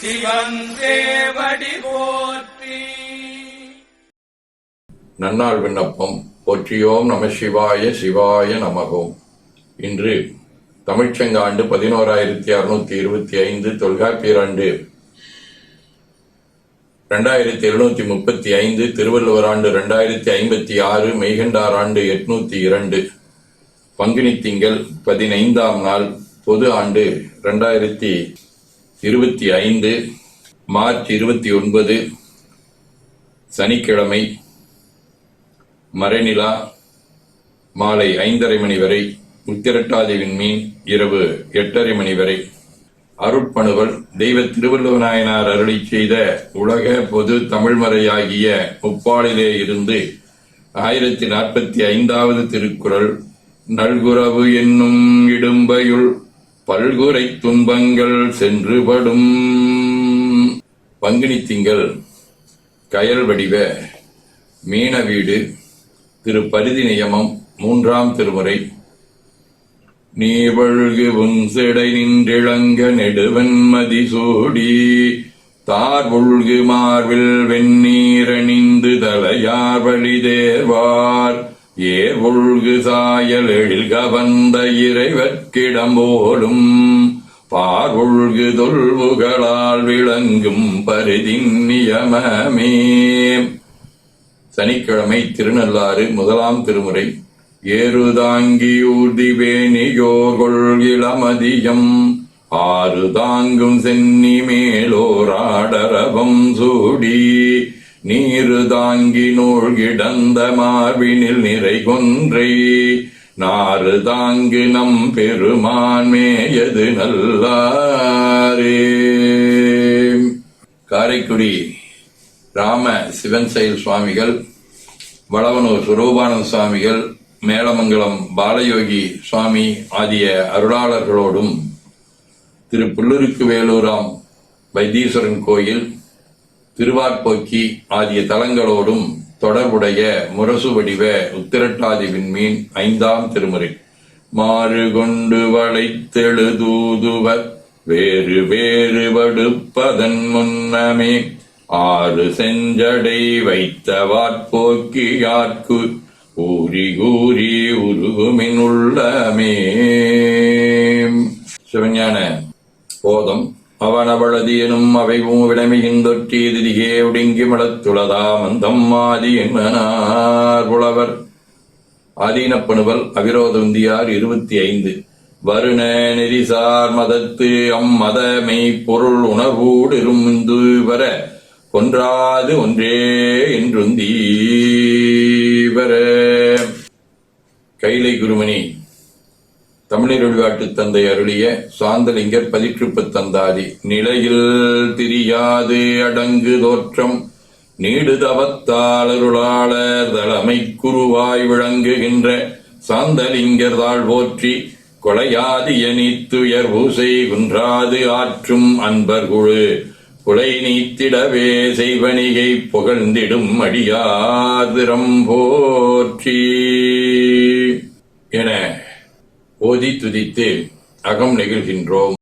சிவன் போற்றி. நன்னாள் விண்ணப்பம். போற்றியோம் நம சிவாய சிவாய நமகோம். இன்று தமிழ்ச்சங்க ஆண்டு பதினோராயிரத்தி அறுநூத்தி இருபத்தி ஐந்து தொல்காப்பியர் ஆண்டு ரெண்டாயிரத்தி எழுநூத்தி முப்பத்தி ஐந்து திருவள்ளுவர் ஆண்டு ரெண்டாயிரத்தி ஐம்பத்தி ஆறு மெய்கண்டார் ஆண்டு எட்நூத்தி இரண்டு பங்குனி திங்கள் பதினைந்தாம் நாள் பொது ஆண்டு ரெண்டாயிரத்தி இருபத்தி ஐந்து மார்ச் இருபத்தி ஒன்பது சனிக்கிழமை மறைநிலா மாலை ஐந்தரை மணி வரை உத்திரட்டாதிவின் மீன் இரவு எட்டரை மணி வரை. அருட்பணுவல் தெய்வ திருவள்ளுவநாயனார் அருளி செய்த உலக பொது தமிழ்மறையாகிய முப்பாளிலே இருந்து ஆயிரத்தி நாற்பத்தி ஐந்தாவது திருக்குறள் நல்குறவு என்னும் இடும்பையுள் பல்குறை துன்பங்கள் சென்றுபடும். பங்குனி திங்கள் கயல் வடிவ மீன வீடு திரு பரிதி நியமம் மூன்றாம் திருமுறை. நீவழ்குவும் செடை நின்றிழங்க நெடுவன்மதி சூடி. தார் ஒழுகு மார்பில் வெந்நீரணிந்து தலையார் வழி தேர்வார் ஏர் சாயல் எழில் கவந்த இறைவற்கிடம்போலும் போலும் பார்வொழ்கு தொல்புகளால் விளங்கும் பரிதின் நியமமே. சனிக்கிழமை திருநள்ளாறு முதலாம் திருமுறை ஏறுதாங்கி ஊர்திவேணியோகொள் இளமதியம் ஆறு தாங்கும் சென்னி மேலோராடரவம் சூடி நீரு தாங்கி நூல் கிடந்த மார்பினில் நிறை கொன்றை. நாறு தாங்கு நம் பெருமான் மேயது நல்லாரே. காரைக்குடி ராம சிவன் செயல் சுவாமிகள் வளவனூர் சுரூபானந்த சுவாமிகள் மேலமங்கலம் பாலயோகி சுவாமி ஆகிய அருளாளர்களோடும் திரு புல்லருக்கு வேலூராம் வைத்தீஸ்வரன் கோயில் திருவார்போக்கி ஆகிய தலங்களோடும் தொடர்புடைய முரசு வடிவ உத்திரட்டாதி விண்மீன் ஐந்தாம் திருமுறை. மாறு கொண்டு வளைத்தெழுதூதுவ வேறு வேறு வடுப்பதன் முன்னமே. ஆறு செஞ்சடை வைத்த வார்போக்கியார்க்கு ஊறி ஊறி உருகுமின் உள்ளமே. அவனவளதி எனும் அவைவும் விடமைகின்றொற்றி எதிரிகே ஒடுங்கி மலத்துளதா மந்தம் ஆதி என்பனார் புலவர் ஆதீனப்பணுவல் அவிரோதந்தியார் இருபத்தி ஐந்து. வருண நெறிசார் மதத்து அம்மதமை பொருள் உணர்வோடு இருந்து வர கொன்றாது ஒன்றே என்றுந்தீவர கைலை குருமணி தமிழர் வழிபாட்டு தந்தை அருளிய சாந்தலிங்கர் பதிற்றுப்பு தந்தாதி. நிலையில் திரியாது அடங்கு தோற்றம். நீடு தவத்தாளருளாளர் தலைமை குருவாய் விளங்குகின்ற சாந்தலிங்கர் தாழ் போற்றி கொலையாது எனித்துயர் பூசை குன்றாது ஆற்றும் அன்பர் குழு. குலை நீத்திடவே செய்வனிகை புகழ்ந்திடும் அடியாதிரம் போற்றி. ஓதி துதித்து அகம் நெகிழ்கின்றோம்.